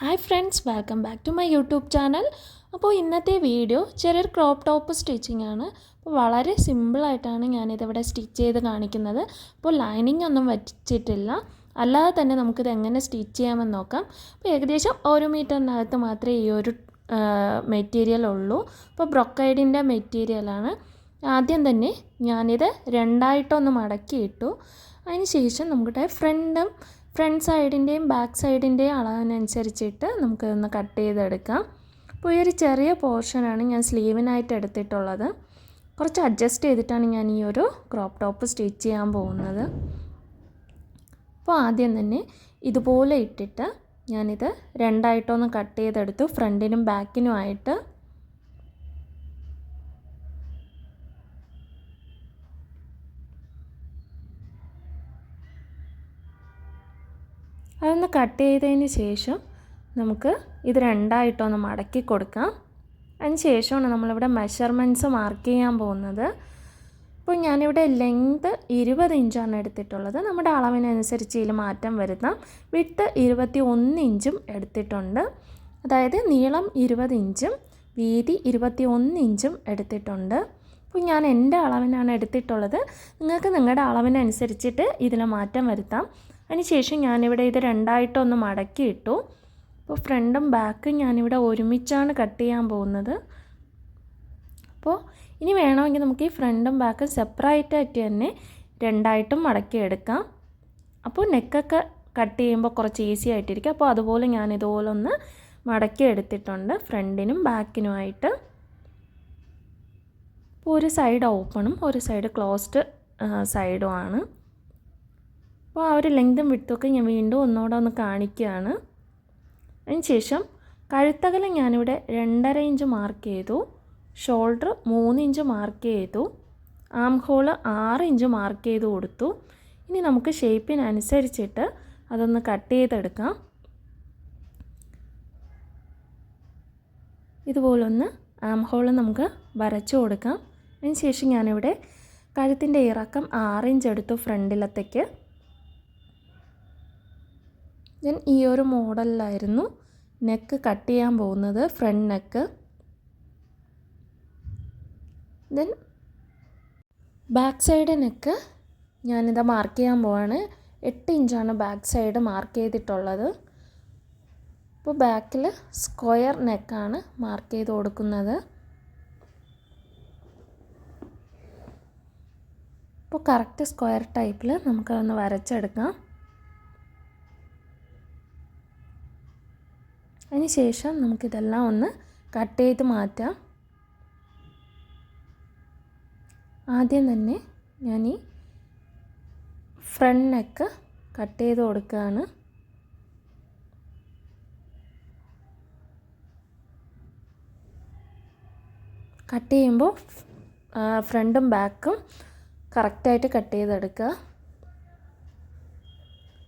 Hi friends welcome back to my YouTube channel അപ്പോൾ ഇന്നത്തെ video ചെറിയൊരു ക്രോപ്പ് ടോപ്പ് സ്റ്റിച്ചിങ് ആണ്. അപ്പോൾ വളരെ സിമ്പിളായിട്ടാണ് ഞാനിതിവിടെ സ്റ്റിച്ച് ചെയ്ത് കാണിക്കുന്നത്. അപ്പോൾ ലൈനിങ് ഒന്നും വച്ചിട്ടില്ല. അല്ലാതെ തന്നെ നമുക്കിത് എങ്ങനെ സ്റ്റിച്ച് ചെയ്യാമെന്ന് നോക്കാം. അപ്പോൾ ഏകദേശം ഒരു മീറ്ററിനകത്ത് മാത്രമേ ഈ ഒരു മെറ്റീരിയൽ ഉള്ളൂ. അപ്പോൾ ബ്രൊക്കൈഡിന്റെ മെറ്റീരിയലാണ് ആദ്യം തന്നെ ഞാനിത് രണ്ടായിട്ടൊന്ന് മടക്കിയിട്ടു. അതിന് ശേഷം നമ്മുടെ ഫ്രണ്ടും ഫ്രണ്ട് സൈഡിന്റെയും ബാക്ക് സൈഡിന്റെയും അളവിനനുസരിച്ചിട്ട് നമുക്കിതൊന്ന് കട്ട് ചെയ്തെടുക്കാം. അപ്പോൾ ഈ ഒരു ചെറിയ പോർഷനാണ് ഞാൻ സ്ലീവിനായിട്ട് എടുത്തിട്ടുള്ളത്. കുറച്ച് അഡ്ജസ്റ്റ് ചെയ്തിട്ടാണ് ഞാൻ ഈ ഒരു ക്രോപ്പ് ടോപ്പ് സ്റ്റിച്ച് ചെയ്യാൻ പോകുന്നത്. അപ്പോൾ ആദ്യം തന്നെ ഇതുപോലെ ഇട്ടിട്ട് ഞാനിത് രണ്ടായിട്ടൊന്ന് കട്ട് ചെയ്തെടുത്തു. ഫ്രണ്ടിനും ബാക്കിനുമായിട്ട് അതൊന്ന് കട്ട് ചെയ്തതിന് ശേഷം നമുക്ക് ഇത് രണ്ടായിട്ടൊന്ന് മടക്കി കൊടുക്കാം. അതിന് ശേഷമാണ് നമ്മളിവിടെ മെഷർമെന്റ്സ് മാർക്ക് ചെയ്യാൻ പോകുന്നത്. അപ്പോൾ ഞാനിവിടെ ലെങ്ത് ഇരുപത് ഇഞ്ചാണ് എടുത്തിട്ടുള്ളത്. നമ്മുടെ അളവിനനുസരിച്ച് ഇതിൽ മാറ്റം വരുത്താം. വിട്ട് ഇരുപത്തി ഒന്ന് ഇഞ്ചും എടുത്തിട്ടുണ്ട്. അതായത് നീളം ഇരുപത് ഇഞ്ചും വീതി ഇരുപത്തി ഒന്ന് ഇഞ്ചും എടുത്തിട്ടുണ്ട്. അപ്പോൾ ഞാൻ എന്റെ അളവിനാണ് എടുത്തിട്ടുള്ളത്. നിങ്ങൾക്ക് നിങ്ങളുടെ അളവിനനുസരിച്ചിട്ട് ഇതിൽ മാറ്റം വരുത്താം. അതിനുശേഷം ഞാനിവിടെ ഇത് രണ്ടായിട്ടൊന്ന് മടക്കിയിട്ടു. അപ്പോൾ ഫ്രണ്ടും ബാക്കും ഞാനിവിടെ ഒരുമിച്ചാണ് കട്ട് ചെയ്യാൻ പോകുന്നത്. അപ്പോൾ ഇനി വേണമെങ്കിൽ നമുക്ക് ഈ ഫ്രണ്ടും ബാക്കും സെപ്പറേറ്റ് ആയിട്ട് തന്നെ രണ്ടായിട്ടും മടക്കിയെടുക്കാം. അപ്പോൾ നെക്കൊക്കെ കട്ട് ചെയ്യുമ്പോൾ കുറച്ച് ഈസി ആയിട്ടിരിക്കും. അപ്പോൾ അതുപോലെ ഞാൻ ഇതുപോലെ ഒന്ന് മടക്കി എടുത്തിട്ടുണ്ട് ഫ്രണ്ടിനും ബാക്കിനുമായിട്ട്. ഒരു സൈഡ് ഓപ്പണും ഒരു സൈഡ് ക്ലോസ്ഡ് സൈഡുമാണ് അപ്പോൾ ആ ഒരു ലെങ്തും വിട്ടൊക്കെ ഞാൻ വീണ്ടും ഒന്നുകൂടെ ഒന്ന് കാണിക്കുകയാണ്. അതിനുശേഷം കഴുത്തകലം ഞാനിവിടെ രണ്ടര ഇഞ്ച് മാർക്ക് ചെയ്തു. ഷോൾഡർ മൂന്ന് ഇഞ്ച് മാർക്ക് ചെയ്തു. ആം ഹോൾ ആറ് ഇഞ്ച് മാർക്ക് ചെയ്ത് കൊടുത്തു. ഇനി നമുക്ക് ഷേപ്പിനനുസരിച്ചിട്ട് അതൊന്ന് കട്ട് ചെയ്തെടുക്കാം. ഇതുപോലൊന്ന് ആം ഹോൾ നമുക്ക് വരച്ചു കൊടുക്കാം. അതിനുശേഷം ഞാനിവിടെ കഴുത്തിന്റെ ഇറക്കം ആറ് ഇഞ്ച് എടുത്തു ഫ്രണ്ടിലത്തേക്ക് ഞാൻ ഈ ഒരു മോഡലിലായിരുന്നു നെക്ക് കട്ട് ചെയ്യാൻ പോകുന്നത് front neck then back side neck ഞാനിത് മാർക്ക് ചെയ്യാൻ പോവാണ്. എട്ട് ഇഞ്ചാണ് ബാക്ക് സൈഡ് മാർക്ക് ചെയ്തിട്ടുള്ളത്. അപ്പോൾ ബാക്കിൽ സ്ക്വയർ നെക്കാണ് മാർക്ക് ചെയ്ത് കൊടുക്കുന്നത്. അപ്പോൾ കറക്റ്റ് സ്ക്വയർ ടൈപ്പിൽ നമുക്കതൊന്ന് വരച്ചെടുക്കാം. അതിന് ശേഷം നമുക്കിതെല്ലാം ഒന്ന് കട്ട് ചെയ്ത് മാറ്റാം. ആദ്യം തന്നെ ഞാൻ ഈ ഫ്രണ്ട് നെക്ക് കട്ട് ചെയ്ത് കൊടുക്കുകയാണ്. കട്ട് ചെയ്യുമ്പോൾ ഫ്രണ്ടും ബാക്കും കറക്റ്റായിട്ട് കട്ട് ചെയ്തെടുക്കുക.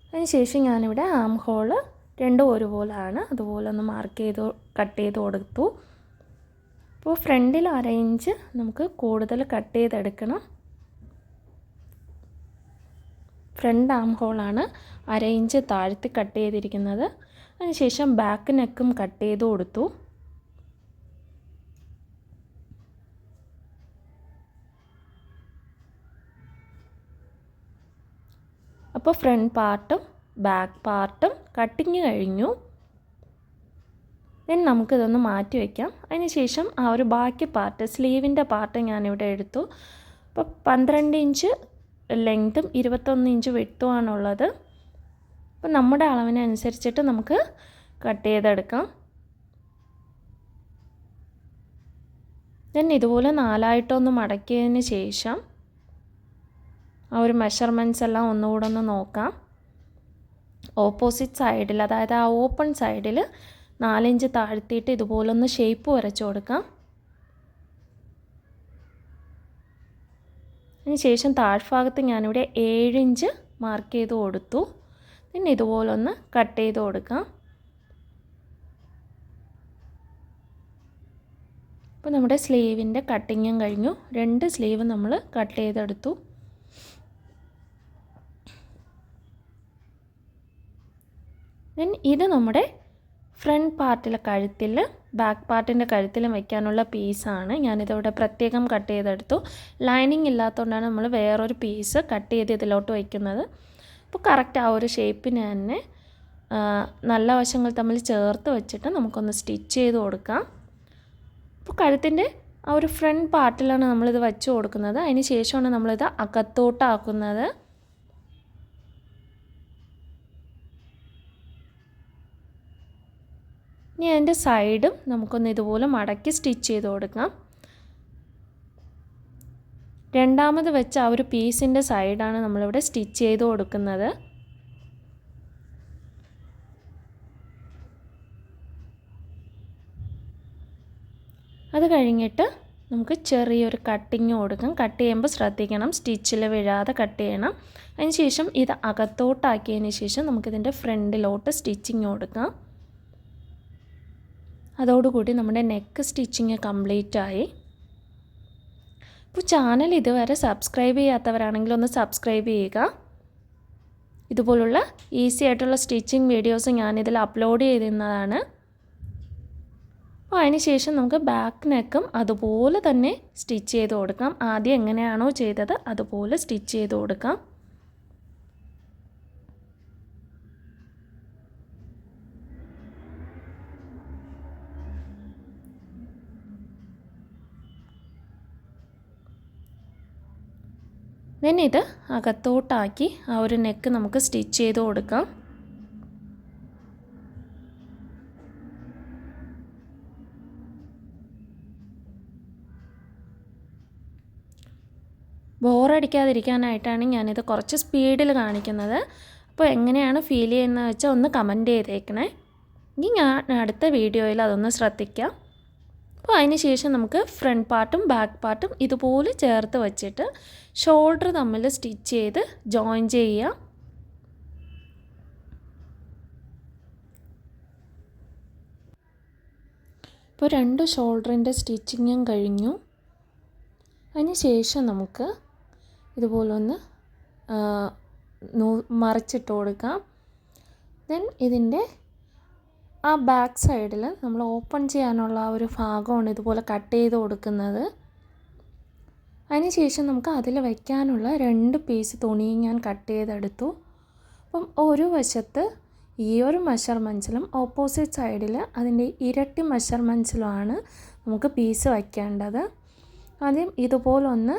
അതിന് ശേഷം ഞാനിവിടെ ആം ഹോൾ രണ്ടും ഒരുപോലെയാണ് അതുപോലെ ഒന്ന് മാർക്ക് ചെയ്ത് കട്ട് ചെയ്ത് കൊടുത്തു അപ്പോൾ ഫ്രണ്ടിൽ അര ഇഞ്ച് നമുക്ക് കൂടുതൽ കട്ട് ചെയ്തെടുക്കണം. ഫ്രണ്ട് ആം ഹോളാണ് അര ഇഞ്ച് താഴ്ത്തി കട്ട് ചെയ്തിരിക്കുന്നത്. അതിനുശേഷം ബാക്ക് നെക്കും കട്ട് ചെയ്ത് കൊടുത്തു. അപ്പോൾ ഫ്രണ്ട് പാർട്ടും ബാക്ക് പാർട്ടും കട്ടിങ് കഴിഞ്ഞു. ദെൻ നമുക്കിതൊന്ന് മാറ്റി വയ്ക്കാം അതിനുശേഷം ആ ഒരു ബാക്കി പാർട്ട് സ്ലീവിന്റെ പാർട്ട് ഞാനിവിടെ എടുത്തു. അപ്പോൾ പന്ത്രണ്ട് ഇഞ്ച് ലെങ്തും ഇരുപത്തൊന്ന് ഇഞ്ച് വെട്ടുമാണുള്ളത് അപ്പോൾ നമ്മുടെ അളവിനനുസരിച്ചിട്ട് നമുക്ക് കട്ട് ചെയ്തെടുക്കാം. ദെൻ ഇതുപോലെ നാലായിട്ടൊന്ന് മടക്കിയതിന് ശേഷം ആ ഒരു മെഷർമെന്റ്സ് എല്ലാം ഒന്നുകൂടെ ഒന്ന് നോക്കാം. ഓപ്പോസിറ്റ് സൈഡിൽ അതായത് ആ ഓപ്പൺ സൈഡിൽ നാലിഞ്ച് താഴ്ത്തിയിട്ട് ഇതുപോലൊന്ന് ഷേപ്പ് വരച്ചു കൊടുക്കാം. അതിന് ശേഷം താഴ്ഭാഗത്ത് ഞാനിവിടെ ഏഴിഞ്ച് മാർക്ക് ചെയ്ത് കൊടുത്തു. പിന്നെ ഇതുപോലൊന്ന് കട്ട് ചെയ്ത് കൊടുക്കാം. അപ്പോൾ നമ്മുടെ സ്ലീവിന്റെ കട്ടിങ്ങും കഴിഞ്ഞു. രണ്ട് സ്ലീവ് നമ്മൾ കട്ട് ചെയ്തെടുത്തു. ദെൻ ഇത് നമ്മുടെ ഫ്രണ്ട് പാർട്ടിലെ കഴുത്തിൽ ബാക്ക് പാർട്ടിന്റെ കഴുത്തിലും വയ്ക്കാനുള്ള പീസാണ് ഞാനിതവിടെ പ്രത്യേകം കട്ട് ചെയ്തെടുത്തു. ലൈനിങ് ഇല്ലാത്തതുകൊണ്ടാണ് നമ്മൾ വേറൊരു പീസ് കട്ട് ചെയ്ത് ഇതിലോട്ട് വയ്ക്കുന്നത് അപ്പോൾ കറക്റ്റ് ആ ഒരു ഷേപ്പിന് തന്നെ നല്ല വശങ്ങൾ തമ്മിൽ ചേർത്ത് വെച്ചിട്ട് നമുക്കൊന്ന് സ്റ്റിച്ച് ചെയ്ത് കൊടുക്കാം. അപ്പോൾ കഴുത്തിന്റെ ആ ഒരു ഫ്രണ്ട് പാർട്ടിലാണ് നമ്മളിത് വെച്ച് കൊടുക്കുന്നത്. അതിന് ശേഷമാണ് നമ്മളിത് അകത്തോട്ടാക്കുന്നത്. ഇനി അതിന്റെ സൈഡും നമുക്കൊന്ന് ഇതുപോലെ മടക്കി സ്റ്റിച്ച് ചെയ്ത് കൊടുക്കാം. രണ്ടാമത് വെച്ച ആ ഒരു പീസിന്റെ സൈഡാണ് നമ്മളിവിടെ സ്റ്റിച്ച് ചെയ്ത് കൊടുക്കുന്നത്. അത് കഴിഞ്ഞിട്ട് നമുക്ക് ചെറിയൊരു കട്ടിങ് കൊടുക്കാം. കട്ട് ചെയ്യുമ്പോൾ ശ്രദ്ധിക്കണം സ്റ്റിച്ചിൽ വീഴാതെ കട്ട് ചെയ്യണം. അതിന് ശേഷം ഇത് അകത്തോട്ടാക്കിയതിന് ശേഷം നമുക്കിതിന്റെ ഫ്രണ്ടിലോട്ട് സ്റ്റിച്ചിങ് കൊടുക്കാം. അതോടുകൂടി നമ്മുടെ നെക്ക് സ്റ്റിച്ചിങ് കംപ്ലീറ്റ് ആയി. ഇപ്പോൾ ചാനൽ ഇതുവരെ സബ്സ്ക്രൈബ് ചെയ്യാത്തവരാണെങ്കിൽ ഒന്ന് സബ്സ്ക്രൈബ് ചെയ്യുക. ഇതുപോലുള്ള ഈസി ആയിട്ടുള്ള സ്റ്റിച്ചിങ് വീഡിയോസ് ഞാനിതിൽ അപ്ലോഡ് ചെയ്തിരുന്നതാണ്. അപ്പോൾ അതിനുശേഷം നമുക്ക് ബാക്ക് നെക്കും അതുപോലെ തന്നെ സ്റ്റിച്ച് ചെയ്ത് കൊടുക്കാം. ആദ്യം എങ്ങനെയാണോ ചെയ്തത് അതുപോലെ സ്റ്റിച്ച് ചെയ്ത് കൊടുക്കാം. ദെൻ ഇത് അകത്തോട്ടാക്കി ആ ഒരു നെക്ക് നമുക്ക് സ്റ്റിച്ച് ചെയ്ത് കൊടുക്കാം. ബോറടിക്കാതിരിക്കാനായിട്ടാണ് ഞാനിത് കുറച്ച് സ്പീഡിൽ കാണിക്കുന്നത്. അപ്പോൾ എങ്ങനെയാണ് ഫീൽ ചെയ്യുന്നത് വെച്ചാൽ ഒന്ന് കമന്റ് ചെയ്തേക്കണേ. ഇനി ഞാൻ അടുത്ത വീഡിയോയിൽ അതൊന്ന് ശ്രദ്ധിക്കാം. അപ്പോൾ അതിന് ശേഷം നമുക്ക് ഫ്രണ്ട് പാർട്ടും ബാക്ക് പാർട്ടും ഇതുപോലെ ചേർത്ത് വച്ചിട്ട് ഷോൾഡർ തമ്മിൽ സ്റ്റിച്ച് ചെയ്ത് ജോയിൻ ചെയ്യുക. ഇപ്പോൾ രണ്ട് ഷോൾഡറിന്റെ സ്റ്റിച്ചിങ്ങും കഴിഞ്ഞു. അതിന് ശേഷം നമുക്ക് ഇതുപോലൊന്ന് മറിച്ചിട്ട് കൊടുക്കാം. ദെൻ ഇതിന്റെ ആ ബാക്ക് സൈഡിൽ നമ്മൾ ഓപ്പൺ ചെയ്യാനുള്ള ആ ഒരു ഭാഗമാണ് ഇതുപോലെ കട്ട് ചെയ്ത് കൊടുക്കുന്നത്. അതിനുശേഷം നമുക്ക് അതിൽ വയ്ക്കാനുള്ള രണ്ട് പീസ് തുണി ഞാൻ കട്ട് ചെയ്തെടുത്തു. അപ്പം ഒരു വശത്ത് ഈ ഒരു മെഷർമെൻസിലും ഓപ്പോസിറ്റ് സൈഡിൽ അതിന്റെ ഇരട്ടി മെഷർമെൻസിലുമാണ് നമുക്ക് പീസ് വയ്ക്കേണ്ടത് ആദ്യം ഇതുപോലൊന്ന്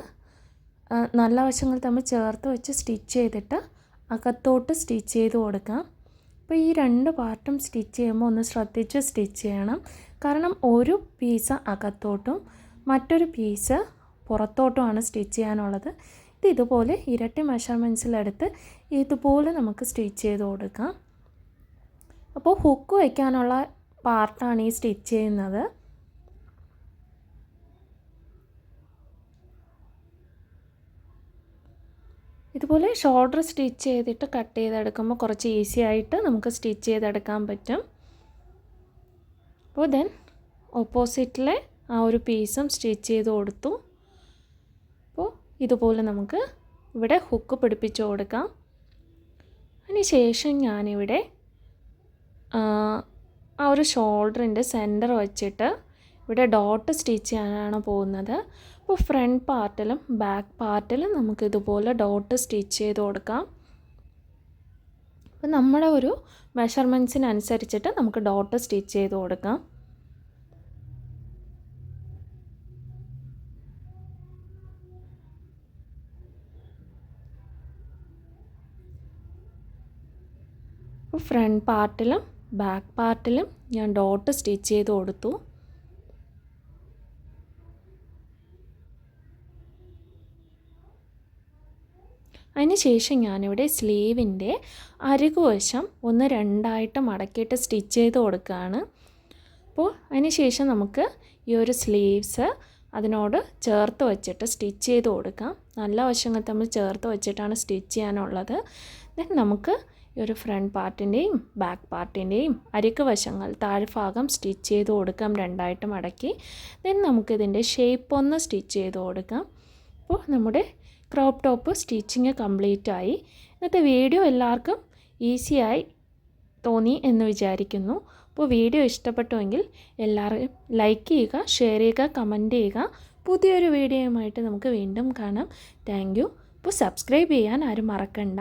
നല്ല വശങ്ങൾ തമ്മിൽ ചേർത്ത് വെച്ച് സ്റ്റിച്ച് ചെയ്തിട്ട് അകത്തോട്ട് സ്റ്റിച്ച് ചെയ്ത് കൊടുക്കാം. അപ്പോൾ ഈ രണ്ട് പാർട്ടും സ്റ്റിച്ച് ചെയ്യുമ്പോൾ ഒന്ന് ശ്രദ്ധിച്ച് സ്റ്റിച്ച് ചെയ്യണം. കാരണം ഒരു പീസ് അകത്തോട്ടും മറ്റൊരു പീസ് പുറത്തോട്ടുമാണ് സ്റ്റിച്ച് ചെയ്യാനുള്ളത്. ഇത് ഇതുപോലെ ഇരട്ടി മെഷർമെന്റ്സിലെടുത്ത് ഇതുപോലെ നമുക്ക് സ്റ്റിച്ച് ചെയ്ത് കൊടുക്കാം. അപ്പോൾ ഹുക്ക് വയ്ക്കാനുള്ള പാർട്ടാണ് ഈ സ്റ്റിച്ച് ചെയ്യുന്നത്. ഇതുപോലെ ഷോൾഡർ സ്റ്റിച്ച് ചെയ്തിട്ട് കട്ട് ചെയ്തെടുക്കുമ്പോൾ കുറച്ച് ഈസി ആയിട്ട് നമുക്ക് സ്റ്റിച്ച് ചെയ്തെടുക്കാൻ പറ്റും. അപ്പോൾ ദെൻ ഓപ്പോസിറ്റിലെ ആ ഒരു പീസും സ്റ്റിച്ച് ചെയ്ത് കൊടുത്തു. അപ്പോൾ ഇതുപോലെ നമുക്ക് ഇവിടെ ഹുക്ക് പിടിപ്പിച്ച് കൊടുക്കാം. അതിന് ശേഷം ഞാനിവിടെ ആ ഒരു ഷോൾഡറിന്റെ സെന്റർ വെച്ചിട്ട് ഇവിടെ ഡോട്ട് സ്റ്റിച്ച് ചെയ്യാനാണ് പോകുന്നത്. അപ്പോൾ ഫ്രണ്ട് പാർട്ടിലും ബാക്ക് പാർട്ടിലും നമുക്ക് ഇതുപോലെ ഡോട്ട് സ്റ്റിച്ച് ചെയ്ത് കൊടുക്കാം. അപ്പോൾ നമ്മുടെ ഒരു മെഷർമെന്റ്സിനനുസരിച്ചിട്ട് നമുക്ക് ഡോട്ട് സ്റ്റിച്ച് ചെയ്ത് കൊടുക്കാം. ഫ്രണ്ട് പാർട്ടിലും ബാക്ക് പാർട്ടിലും ഞാൻ ഡോട്ട് സ്റ്റിച്ച് ചെയ്ത് കൊടുത്തു. അതിനുശേഷം ഞാനിവിടെ സ്ലീവിന്റെ അരികുവശം ഒന്ന് രണ്ടായിട്ട് മടക്കിയിട്ട് സ്റ്റിച്ച് ചെയ്ത് കൊടുക്കുകയാണ്. അപ്പോൾ അതിനുശേഷം നമുക്ക് ഈ ഒരു സ്ലീവ്സ് അതിനോട് ചേർത്ത് വെച്ചിട്ട് സ്റ്റിച്ച് ചെയ്ത് കൊടുക്കാം. നല്ല വശങ്ങൾ തമ്മിൽ ചേർത്ത് വെച്ചിട്ടാണ് സ്റ്റിച്ച് ചെയ്യാനുള്ളത്. ദെൻ നമുക്ക് ഈ ഒരു ഫ്രണ്ട് പാർട്ടിന്റെയും ബാക്ക് പാർട്ടിന്റെയും അരിക്ക് വശങ്ങൾ താഴ്ഭാഗം സ്റ്റിച്ച് ചെയ്ത് കൊടുക്കാം രണ്ടായിട്ട് മടക്കി. ദെൻ നമുക്കിതിന്റെ ഷേപ്പ് ഒന്ന് സ്റ്റിച്ച് ചെയ്ത് കൊടുക്കാം. അപ്പോൾ നമ്മുടെ ക്രോപ്പ് ടോപ്പ് സ്റ്റിച്ചിങ് കംപ്ലീറ്റ് ആയി. ഇന്നത്തെ വീഡിയോ എല്ലാവർക്കും ഈസിയായി തോന്നി എന്ന് വിചാരിക്കുന്നു. അപ്പോൾ വീഡിയോ ഇഷ്ടപ്പെട്ടുവെങ്കിൽ എല്ലാവരും ലൈക്ക് ചെയ്യുക ഷെയർ ചെയ്യുക കമന്റ് ചെയ്യുക. പുതിയൊരു വീഡിയോയുമായിട്ട് നമുക്ക് വീണ്ടും കാണാം. താങ്ക് യു അപ്പോൾ സബ്സ്ക്രൈബ് ചെയ്യാൻ ആരും മറക്കണ്ട.